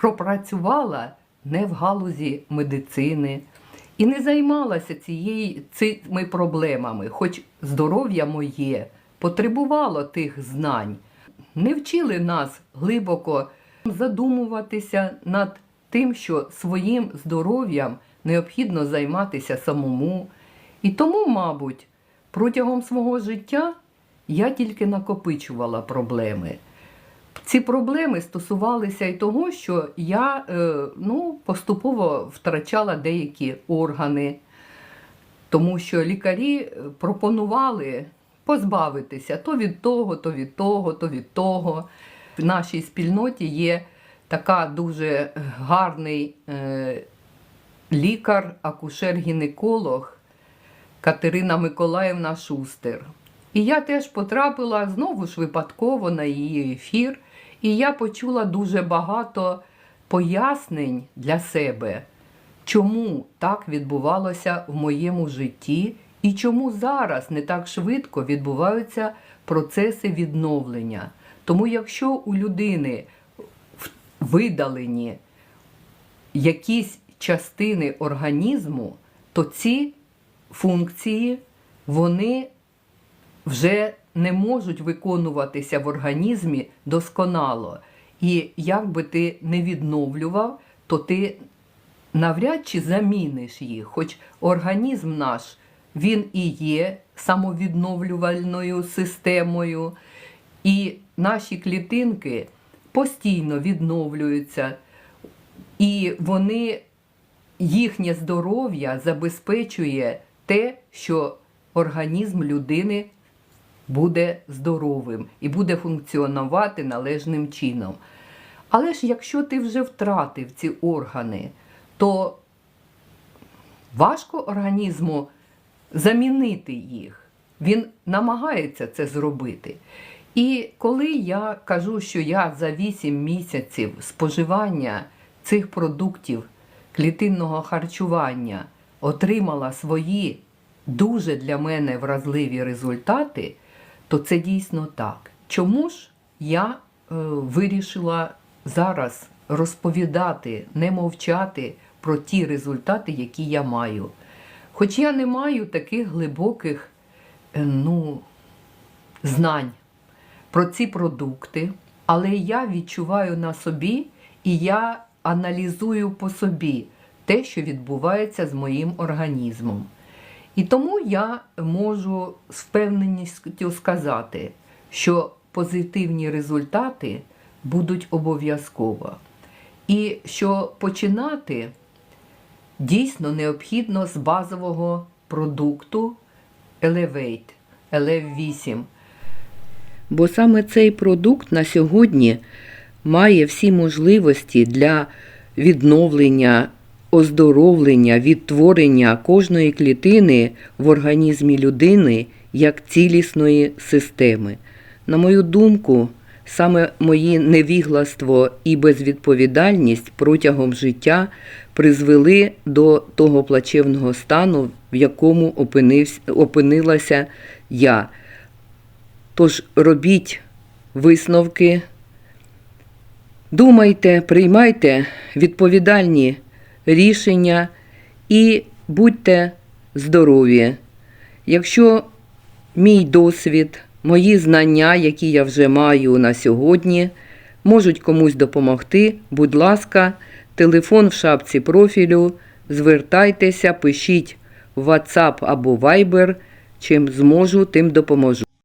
пропрацювала не в галузі медицини і не займалася цією, цими проблемами, хоч здоров'я моє потребувало тих знань. Не вчили нас глибоко задумуватися над тим, що своїм здоров'ям необхідно займатися самому. І тому, мабуть, протягом свого життя я тільки накопичувала проблеми. Ці проблеми стосувалися і того, що я е, ну, поступово втрачала деякі органи, тому що лікарі е, пропонували позбавитися то від того, то від того, то від того. В нашій спільноті є така дуже гарний е, лікар, акушер-гінеколог Катерина Миколаївна Шустер. І я теж потрапила знову ж випадково на її ефір, і я почула дуже багато пояснень для себе, чому так відбувалося в моєму житті, і чому зараз не так швидко відбуваються процеси відновлення. Тому, якщо у людини видалені якісь частини організму, то ці функції вони вже не можуть виконуватися в організмі досконало. І як би ти не відновлював, то ти навряд чи заміниш їх. Хоч організм наш він і є самовідновлювальною системою, і наші клітинки постійно відновлюються, і вони, їхнє здоров'я забезпечує те, що організм людини буде здоровим і буде функціонувати належним чином. Але ж якщо ти вже втратив ці органи, то важко організму замінити їх. Він намагається це зробити. І коли я кажу, що я за 8 місяців споживання цих продуктів клітинного харчування отримала свої дуже для мене вразливі результати, то це дійсно так. Чому ж я е, вирішила зараз розповідати, не мовчати про ті результати, які я маю? Хоч я не маю таких глибоких е, ну, знань про ці продукти, але я відчуваю на собі і я аналізую по собі те, що відбувається з моїм організмом. І тому я можу з впевненістю сказати, що позитивні результати будуть обов'язково. І що починати дійсно необхідно з базового продукту Elevate, LF8. Бо саме цей продукт на сьогодні має всі можливості для відновлення, оздоровлення, відтворення кожної клітини в організмі людини як цілісної системи. На мою думку, саме мої невігластво і безвідповідальність протягом життя призвели до того плачевного стану, в якому опинився, опинилася я. Тож робіть висновки, думайте, приймайте відповідальні рішення і будьте здорові. Якщо мій досвід, мої знання, які я вже маю на сьогодні, можуть комусь допомогти, будь ласка, телефон в шапці профілю, звертайтеся, пишіть в WhatsApp або Viber, чим зможу, тим допоможу.